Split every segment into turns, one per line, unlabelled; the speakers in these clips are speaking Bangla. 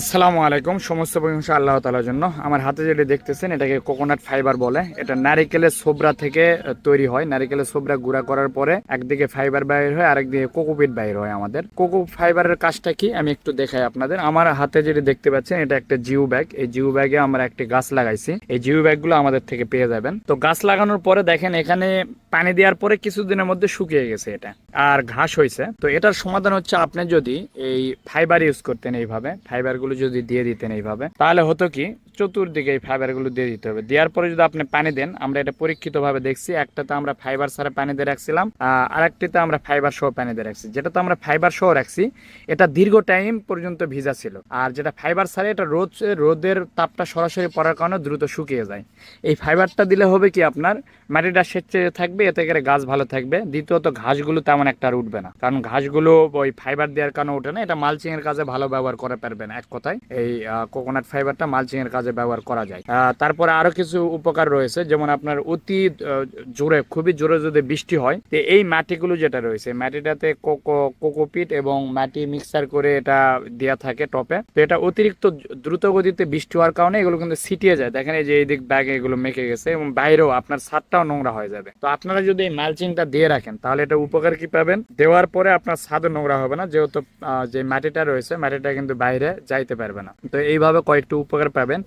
আসসালামু আলাইকুম। সমস্ত প্রশংসা আল্লাহ তালার জন্য। আমার হাতে যেটা দেখতেছেন, এটাকে কোকোনাট ফাইবার বলে। এটা নারিকেলের সোবরা থেকে তৈরি হয়। নারিকেলের সোবরা গুঁড়া করার পরে একদিকে ফাইবার বাইর হয়, আরেকদিকে কোকোপিট বাইর হয় আমাদের। কোকো ফাইবারের কাজটা কি? আমি একটু দেখাই আপনাদের। আমার হাতে যেটা দেখতে পাচ্ছেন, এটা একটা জিও ব্যাগ। এই জিও ব্যাগে আমরা একটি গাছ লাগাইছি। এই জিও ব্যাগগুলো আমাদের থেকে পেয়ে যাবেন। তো গাছ লাগানোর পরে দেখেন, এখানে পানি দেওয়ার পরে কিছুদিনের মধ্যে শুকিয়ে গেছে এটা। আর ঘাস হয়েছে তো এটার সমাধান হচ্ছে, আপনি যদি এই ফাইবার ইউজ করতেন এইভাবে, ফাইবার যদি দিয়ে দিতেন এইভাবে তাহলে হতো কি চতুর্দিকে এই ফাইবারগুলো দিয়ে দিতে হবে। দেওয়ার পরে যদি আপনি পানি দেন, আমরা এটা পরীক্ষিত ভাবে দেখছি। একটাতে আমরা ফাইবার সারে পানি দিয়ে রাখছিলাম আর আরেকটিতে আমরা ফাইবার সহ পানি দিয়ে রাখছি। যেটাতে আমরা ফাইবার সহ রাখছি, এটা দীর্ঘ টাইম পর্যন্ত ভিজা ছিল। আর যেটা ফাইবার সারে এটা রোদ রোদের তাপটা সরাসরি পড়ার কারণে দ্রুত শুকিয়ে যায়। এই ফাইবারটা দিলে হবে কি আপনার, মাটিটা সেচে থাকবে, এতে করে গাছ ভালো থাকবে। দ্বিতীয়ত, ঘাসগুলো তেমন একটা আর উঠবে না। কারণ ঘাসগুলো ওই ফাইবার দেওয়ার কারণে ওঠে না। এটা মালচিং এর কাজে ভালো ব্যবহার করে পারবেন এক কথায়। এই কোকোনাট ফাইবারটা মালচিং এর কাজে ব্যবহার করা যায়। তারপরে আরও কিছু উপকার রয়েছে, যেমন আপনার অতি জোরে, খুবই জোরে যদি বৃষ্টি হয়, তো এই মাটিগুলো যেটা রয়েছে মাটিটাতে কোকো, কোকোপিট এবং মাটি মিক্সার করে এটা দেওয়া থাকে টপে। তো এটা অতিরিক্ত দ্রুত গতিতে বৃষ্টি হওয়ার কারণে এগুলো কিন্তু ছিটিয়ে যায়। দেখেন এই যে এই দিক ব্যাগে এগুলো মেখে গেছে এবং বাইরেও আপনার ছাদটাও নোংরা হয়ে যাবে। তো আপনারা যদি এই মালচিংটা দিয়ে রাখেন, তাহলে এটা উপকার কি পাবেন? দেওয়ার পরে আপনার ছাদও নোংরা হবে না, যেহেতু যে মাটিটা রয়েছে, মাটিটা কিন্তু বাইরে যাইতে পারবে না। তো এইভাবে কয়েকটি উপকার পাবেন।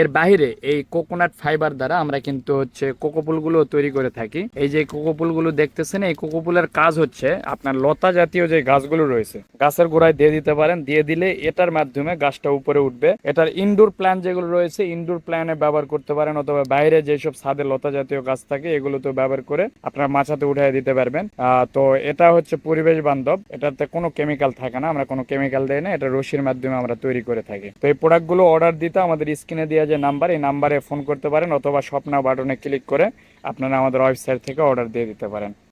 এর বাহিরে এই কোকোনাট ফাইবার দ্বারা আমরা কিন্তু হচ্ছে কোকোপুলগুলো তৈরি করে থাকি। এই যে কোকোপুলগুলো দেখতেছেন, এই কোকোপুলের কাজ হচ্ছে আপনার লতা জাতীয় যে গাছগুলো রয়েছে, গাছের গোড়ায় দিয়ে দিতে পারেন, দিয়ে দিলে এটার মাধ্যমে গাছটা উপরে উঠবে। এটার ইনডোর প্ল্যান যেগুলো রয়েছে ইনডোর প্ল্যানে ব্যবহার করতে পারেন অথবা বাইরে যেসব ছাদে লতা জাতীয় গাছ থাকে, এগুলো তো ব্যবহার করে আপনার মাছাতে উঠাই দিতে পারবেন। তো এটা হচ্ছে পরিবেশ বান্ধব, এটাতে কোনো কেমিক্যাল থাকে না, আমরা কোনো কেমিক্যাল দেই না, এটা রশির মাধ্যমে আমরা তৈরি করে থাকি। তো এই প্রোডাক্টগুলো অর্ডার দিতে আমাদের স্ক্রিনে দেওয়া যে নাম্বার, এই নাম্বারে ফোন করতে পারেন অথবা স্বপ্না বাটনে ক্লিক করে আপনারা আমাদের ওয়েবসাইট থেকে অর্ডার দিয়ে দিতে পারেন।